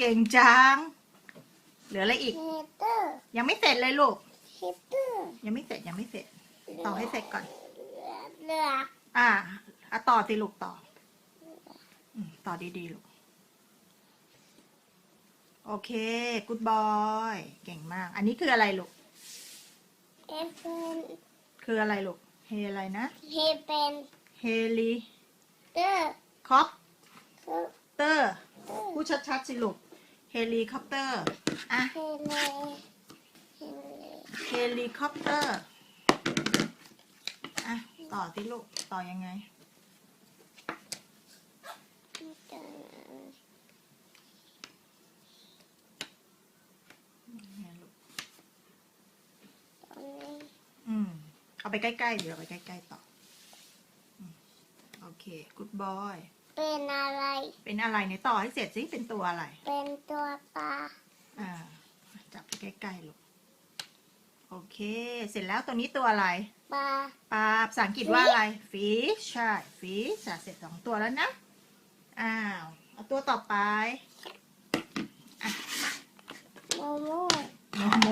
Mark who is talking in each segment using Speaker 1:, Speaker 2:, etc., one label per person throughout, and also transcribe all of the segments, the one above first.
Speaker 1: ก่งจัง เหลืออะไรอีก
Speaker 2: เฮเตอร์
Speaker 1: ยังไม่เสร็จเลยลูก
Speaker 2: เฮเตอร์
Speaker 1: ยังไม่เสร็จยังไม่เสร็จ ต่อให้เสร็จก่อน
Speaker 2: เรือ
Speaker 1: อ่าอะต่อสิลูกต่ออืมต่อดีๆลูก โอเคกูดบอย เก่งมาก อันนี้คืออะไรลูก
Speaker 2: เอเฟน
Speaker 1: คืออะไรลูก เฮอะไรนะ
Speaker 2: เฮเป็น
Speaker 1: เฮลิ
Speaker 2: เตอร์
Speaker 1: คอป
Speaker 2: คือ
Speaker 1: เตอร์พูดชัดๆสิลูกเฮลิคอปเตอร์อะ
Speaker 2: เฮเลเฮเล
Speaker 1: เฮลิคอปเตอร์อะต่อสิลูกต่อยังไง
Speaker 2: เตอร์
Speaker 1: เนี่ยลูก
Speaker 2: ตรงนี้
Speaker 1: อืมเอาไปใกล้ๆเดี๋ยวเอาไปใกล้ๆต่อโอเคกูดบอย
Speaker 2: เป็นอะไร
Speaker 1: เป็นอะไรในต่อให้เสร็จสิเป็นตัวอะไร
Speaker 2: เป็นตัวปลา
Speaker 1: อ่า จับไปใกล้ๆลูก โอเค เสร็จแล้วตัวนี้ตัวอะไร
Speaker 2: ปลา
Speaker 1: ปลา ภาษาอังกฤษว่าอะไร fish ใช่ fish อะเสร็จสองตัวแล้วนะ อ้าว เอาตัวต่อไป
Speaker 2: โมโม
Speaker 1: โมโม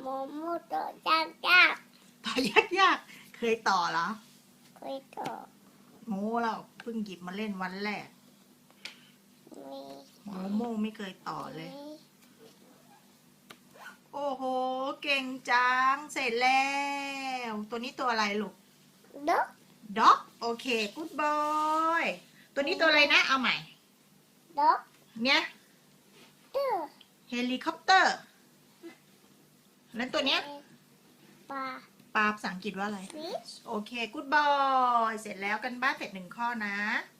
Speaker 2: โมโมตัวจักยาก
Speaker 1: ต่อยากๆเคยต่อเหรอ
Speaker 2: คุยตัว
Speaker 1: โมเรา เพิ่งหยิบมาเล่นวันแรก
Speaker 2: มี
Speaker 1: โมโมไม่เคยต่อเลย โอ้โห เก่งจัง เสร็จแล้ว ตัวนี้ตัวอะไรลูก
Speaker 2: ด็อก
Speaker 1: ด็อกโอเคกูดบอยตัวนี้ตัวอะไรนะ เอาใหม่
Speaker 2: ด็อก
Speaker 1: เนี่ย
Speaker 2: เตอร์
Speaker 1: เฮลิคอปเตอร์ แล้วตัวเนี้ย
Speaker 2: ปลา
Speaker 1: ปลาภาษาอังกฤษว่าอะไร
Speaker 2: ฟิช
Speaker 1: โอเคกูดบอยเสร็จแล้วกันบ้านเสร็จหนึ่งข้อนะ
Speaker 2: เ